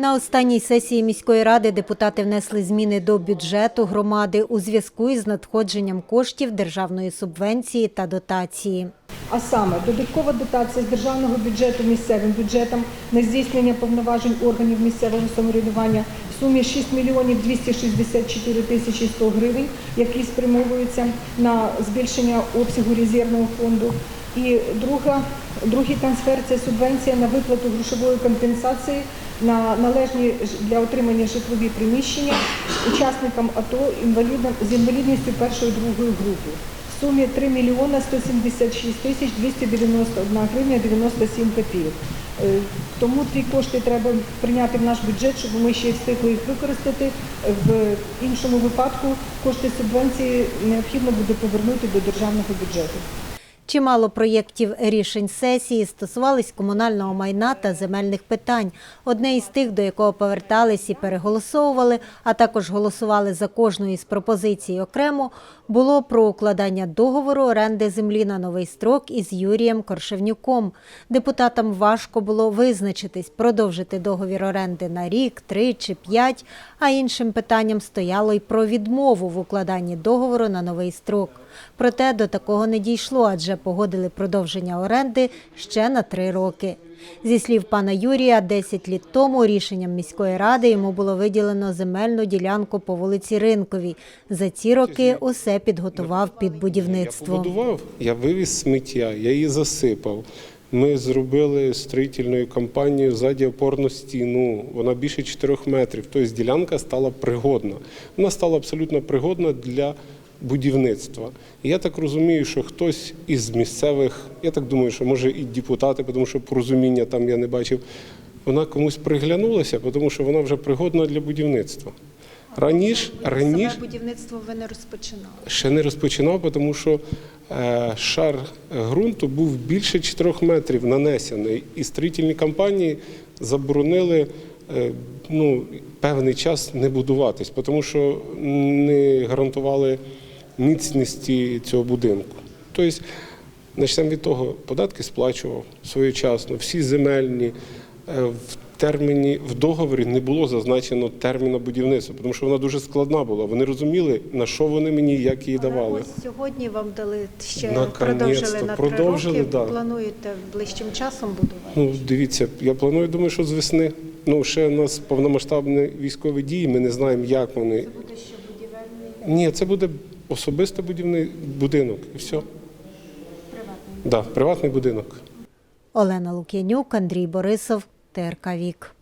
На останній сесії міської ради депутати внесли зміни до бюджету громади у зв'язку із надходженням коштів державної субвенції та дотації. А саме додаткова дотація з державного бюджету місцевим бюджетам на здійснення повноважень органів місцевого самоврядування в сумі 6 мільйонів 264 тисячі 100 гривень, які спрямовуються на збільшення обсягу резервного фонду. І друга, другий трансфер це субвенція на виплату грошової компенсації на належні для отримання житлові приміщення учасникам АТО інвалідам з інвалідністю першої другої групи в сумі 3 мільйона 176 тисяч 291 гривня 97 копійок. Е, Тому ті кошти треба прийняти в наш бюджет, щоб ми ще встигли їх використати. В іншому випадку кошти субвенції необхідно буде повернути до державного бюджету. Чимало проєктів рішень сесії стосувались комунального майна та земельних питань. Одне із тих, до якого повертались і переголосовували, а також голосували за кожну із пропозицій окремо, було про укладання договору оренди землі на новий строк із Юрієм Коршевнюком. Депутатам важко було визначитись, продовжити договір оренди на рік, три чи п'ять, а іншим питанням стояло й про відмову в укладанні договору на новий строк. Проте до такого не дійшло, адже погодили продовження оренди ще на три роки. Зі слів пана Юрія, 10 літ тому рішенням міської ради йому було виділено земельну ділянку по вулиці Ринковій. За ці роки усе підготував під Я будівництво. побудував, я вивіз сміття, я її засипав. Ми зробили строїтельною компанією ззаді опорну стіну. Вона більше 4 метрів. Тобто ділянка стала пригодна. Вона стала абсолютно пригодна для будівництва. І я так розумію, що хтось із місцевих, я так думаю, що може і депутати, тому що порозуміння там я не бачив, вона комусь приглянулася, тому що вона вже пригодна для будівництва. Раніше, раніше будівництво ви не розпочинали. ще не розпочинав, тому що е, шар ґрунту був більше 4 метрів нанесений, і строїтельні компанії заборонили е, ну, певний час не будуватись, тому що не гарантували міцності цього будинку. Тобто, почнемо від того, податки сплачував своєчасно, всі земельні. е, В терміні в договорі не було зазначено терміна будівництва, тому що вона дуже складна була. Вони розуміли, на що вони мені як її давали. Ось сьогодні вам дали ще продовжили на три роки. да. Плануєте ближчим часом будувати? Ну, дивіться, я планую, думаю, що з весни. Ну, ще у нас повномасштабні військові дії, ми не знаємо, як вони. Це буде ще будівельний? Ні, це буде особисто будівний будинок і все. Приватний? Да, приватний будинок. Олена Лук'янюк, Андрій Борисов, ТРК Вік.